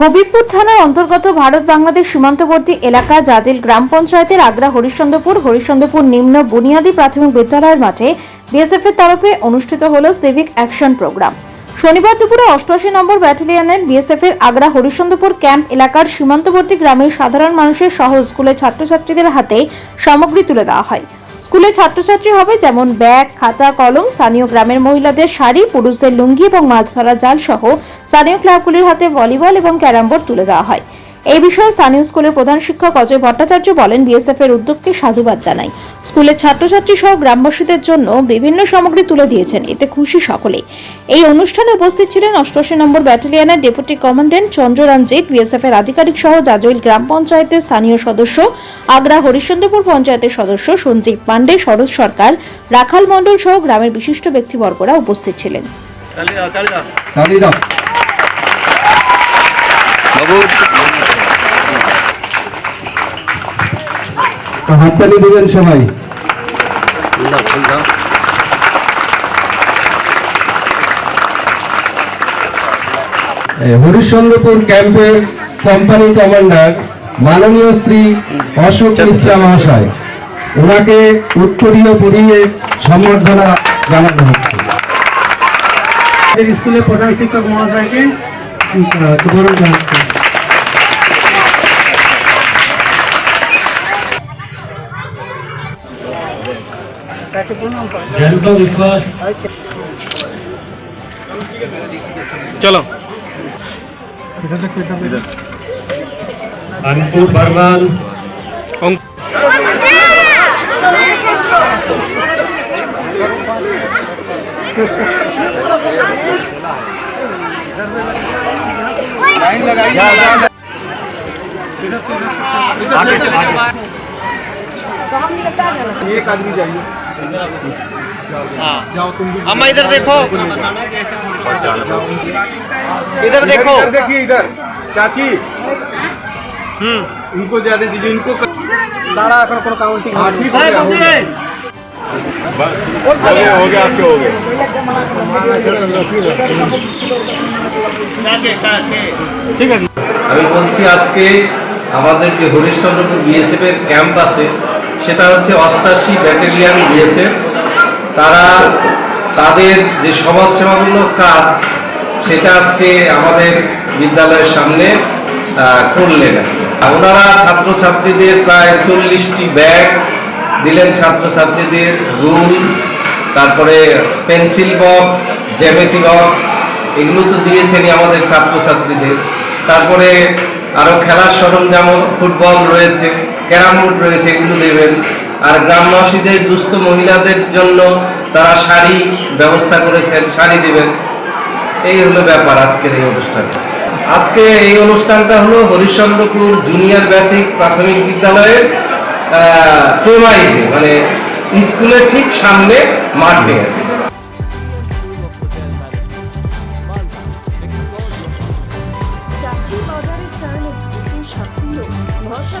হবিবপুর থানার অন্তর্গত ভারত বাংলাদেশ সীমান্তবর্তী এলাকা জাজিল গ্রাম পঞ্চায়েতের আগ্রা হরিশ্চন্দ্রপুর হরিশ্চন্দ্রপুর নিম্ন বুনিয়াদী প্রাথমিক বিদ্যালয়ের মাঠে বিএসএফ এর তরফে অনুষ্ঠিত হল সিভিক অ্যাকশন প্রোগ্রাম শনিবার দুপুরে অষ্টআশি নম্বর ব্যাটালিয়নের বিএসএফ এর আগ্রা হরিশ্চন্দ্রপুর ক্যাম্প এলাকার সীমান্তবর্তী গ্রামের সাধারণ মানুষের সহ স্কুলের ছাত্রছাত্রীদের হাতে সামগ্রী তুলে দেওয়া হয়। স্কুলে ছাত্রছাত্রী হবে যেমন ব্যাগ, খাতা, কলম, স্থানীয় গ্রামের মহিলাদের শাড়ি, পুরুষদের লুঙ্গি এবং মাছ ধরা জাল সহ স্থানীয় ক্লাবগুলির হাতে ভলিবল এবং ক্যারাম বোর্ড তুলে দেওয়া হয়। এই বিষয়ে স্থানীয় স্কুলের প্রধান শিক্ষক অজয় ভট্টাচার্য বলেন বিএসএফ এর উদ্যোগকে সাধুবাদ জানাই। স্কুলের ছাত্রছাত্রী সহ গ্রামবাসীদের জন্য বিভিন্ন সামগ্রী তুলে দিয়েছেন এতে খুশি সকলেই। এই অনুষ্ঠানে উপস্থিত ছিলেন অষ্টআশি নম্বর ব্যাটালিয়নের ডেপুটি কমান্ড্যান্ট চন্দ্ররামজিৎ বিএসএফ এর আধিকারিক সহ জাজইল গ্রাম পঞ্চায়েতের স্থানীয় সদস্য আগ্রা হরিশ্চন্দ্রপুর পঞ্চায়েতের সদস্য সঞ্জীব পান্ডে শরৎ সরকার রাখাল মণ্ডল সহ গ্রামের বিশিষ্ট ব্যক্তিবর্গরা উপস্থিত ছিলেন। হাততালি দেবেন সবাই। হরিশ্চন্দ্রপুর ক্যাম্পের কোম্পানি কমান্ডার মাননীয় শ্রী অশোক মিশ্রা মহাশয় ওনাকে উত্তরীয় পরিয়ে সম্বর্ধনা জানানো হচ্ছে। স্কুলের প্রধান শিক্ষক মহাশয়কে বরণ করা হচ্ছে। रेणुका चलो। अंकु बरवाल लाइन लगाइए एक आदमी जाइए। अम्मा इधर देखो इधर देखो देखिए इधर चाची हम्म इनको ज्यादा दीजिए इनको তারা এখন কোনো কাউন্টিং हाँ ठीक हो गया हो गया हो गया हो गया आपके हो गए ठीक है আমি বলছি আজকে আমাদের যে হরিশ্চন্দ্রপুর বিএসএফ এর ক্যাম্প আছে সেটা হচ্ছে অষ্টাশি ব্যাটালিয়ান বিএসএফ। তারা তাদের যে সমাজসেবামূলক কাজ, সেটা আজকে আমাদের বিদ্যালয়ের সামনে করলেন। ওনারা ছাত্রছাত্রীদের প্রায় চল্লিশটি ব্যাগ দিলেন, ছাত্রছাত্রীদের রুল তারপরে পেন্সিল বক্স, জ্যামিতি বক্স, এগুলো তো দিয়েছেনই আমাদের ছাত্রছাত্রীদের। তারপরে আরও খেলার সরঞ্জাম, ফুটবল রয়েছে। ক্যারাম বোর্ড রয়েছে, এগুলো দেবেন। আর গ্রামবাসীদের, দুস্থ মহিলাদের জন্য তারা শাড়ি ব্যবস্থা করেছেন, শাড়ি দেবেন। এই হলো ব্যাপার আজকের এই অনুষ্ঠানে। আজকে এই অনুষ্ঠানটা হলো হরিশ্চন্দ্রপুর জুনিয়র বেসিক প্রাথমিক বিদ্যালয়ের প্রেমাইজে মানে স্কুলের ঠিক সামনে মাঠে। চাকরি বাজারে নতুন সাফল্য ভরসা